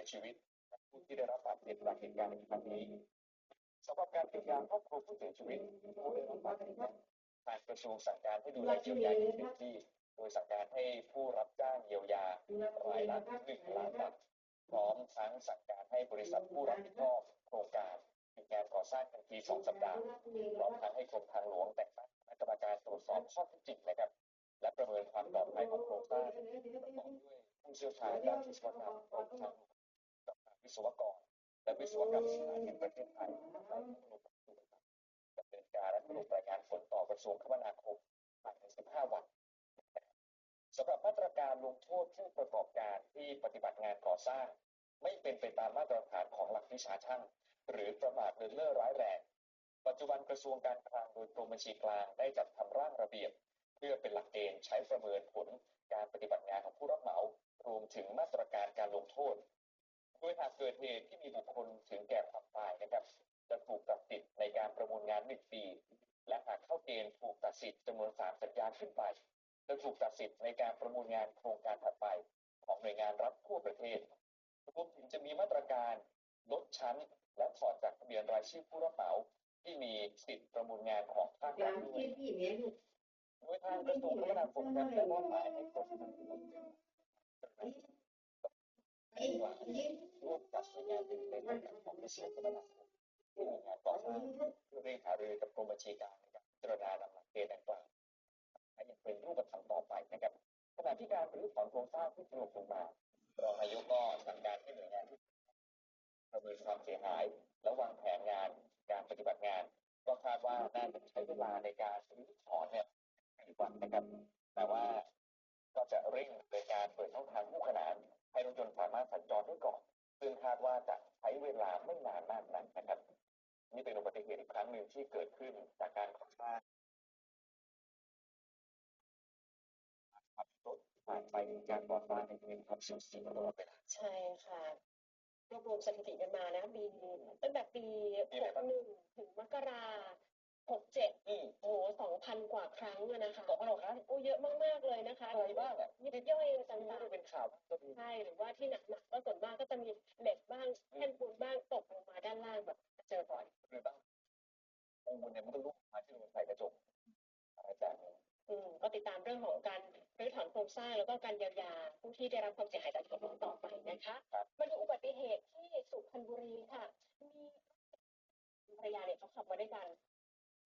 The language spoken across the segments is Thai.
ยชีวิตผู้ที่ได้รับบาดเจ็บจากเหตุการณ์ในครั้งนี้สำหรับการเยียวยาครอบครัวผู้เสียชีวิตผู้ได้รับบาดเจ็บทางกระทรวงสั่งการให้ดูแลเยียวยาอย่างเต็มที่ โดยสั่งการให้ผู้รับจ้างเยียวยารายละหนึ่งล้านบาทพร้อมทั้งสั่งการให้บริษัทผู้รับผิดชอบโครงการหยุดงานก่อสร้างทันทีสองสัปดาห์พร้อมทั้งให้กรมทางหลวงแต่งตั้งคณะกรรมการตรวจสอบข้อเท็จจริงนะครับ และประเมินความปลอดภัยของโครงสร้างประกอบด้วยผู้เชี่ยวชาญด้านวิศวกรรมรมทั้งกับวิ ศวกร และวิศวกรรมสถานแห่งประเทศไทยและผู้ลงดำเนินการและสรุปรายงานผลต่อกระทรวงคมนาคมภายใน 15 วันสำหรับมาตรการลงโทษผู้ประกอบการที่ปฏิบัติงานก่อสร้าง ไม่เป็นไปตามมาตรฐานของหลักวิชาช่างหรือประมาทเลินเล่อร้ายแรงปัจจุบันกระทรวงการคลังโดยกรมบัญชีกลางได้จัดทำร่างระเบียบ เพื่อเป็นหลักเกณฑ์ใช้ประเมินผล เกิดเหตุที่มีบุคคลถึงแก่ความตายนะครับ จะถูกตัดสิทธิ์ในการประมูลงานหนึ่งปี และหากเข้าเกณฑ์ถูกตัดสิทธิ์จำนวนสามสัญญาขึ้นไปจะถูกตัดสิทธิ์ในการประมูลงานโครงการถัดไป ของหน่วยงานรัฐทั่วประเทศรวมถึงจะมีมาตรการลดชั้น และถอดจากทะเบียนรายชื่อผู้รับเหมาที่มีสิทธิ์ประมูลงานของภาครัฐด้วยโดยทางกระทรวงคมนาคมครับได้มอบหมายให้กรมทางหลวงร่วมกับ หน่วยงานอื่นในสังกัดของกระทรวงคมนาคมที่มีงานก่อสร้าเพื่อเร่งหารือกับกรมบัญชีกลางในการพิจารณานำหลักเกณฑ์ดังกล่าวให้เป็นรูปธรรมต่อไปนะครับขณะที่การรื้อถอนโครงสร้างที่ถล่มลงมารองนายกก็สั่งการให้หน่วยงานที่ประเมินความเสียหาย และวางแผนงานการปฏิบัติงาน ก็คาดว่าน่าจะใช้เวลาในการรื้อถอนเนี่ยกี่วันนะครับ แต่ว่าก็จะเร่งในการเปิดช่องทางคู่ขนานให้รถยนต์สามารถสัญจรได้ก่อน คาดว่าจะใช้เวลาไม่นานมากนักนะครับนี่เป็นอุบัติเหตุอีกครั้งหนึ่งที่เกิดขึ้นจากการก่อสร้างขับรถผ่านไปการก่อสร้างในมีความสูญเสียตลอดเวลาใช่ค่ะรวบรวมสถิติกันมานะปีตั้งแต่ปีมีอะไรบ้าง61ถึงมกรา67อืมโอ้โห2,000กว่าครั้งอะนะคะสองพันกว่าครั้งโอ้เยอะมาก ๆ เลยนะคะอะไรบ้างอะ ของการรื้อถอนโครงสร้างแล้วก็การเยียวยาผู้ที่ได้รับความเสียหายจากเหตุการณ์ต่อไปนะคะครับมาดูอุบัติเหตุที่สุพรรณบุรีค่ะ มีภรรยาเนี่ยเขาขับมาด้วยกัน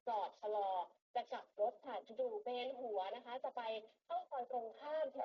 จอดชะลอจะกลับรถค่ะจู่ๆเบนหัวนะคะ จะไปเข้าซอยตรงข้ามที่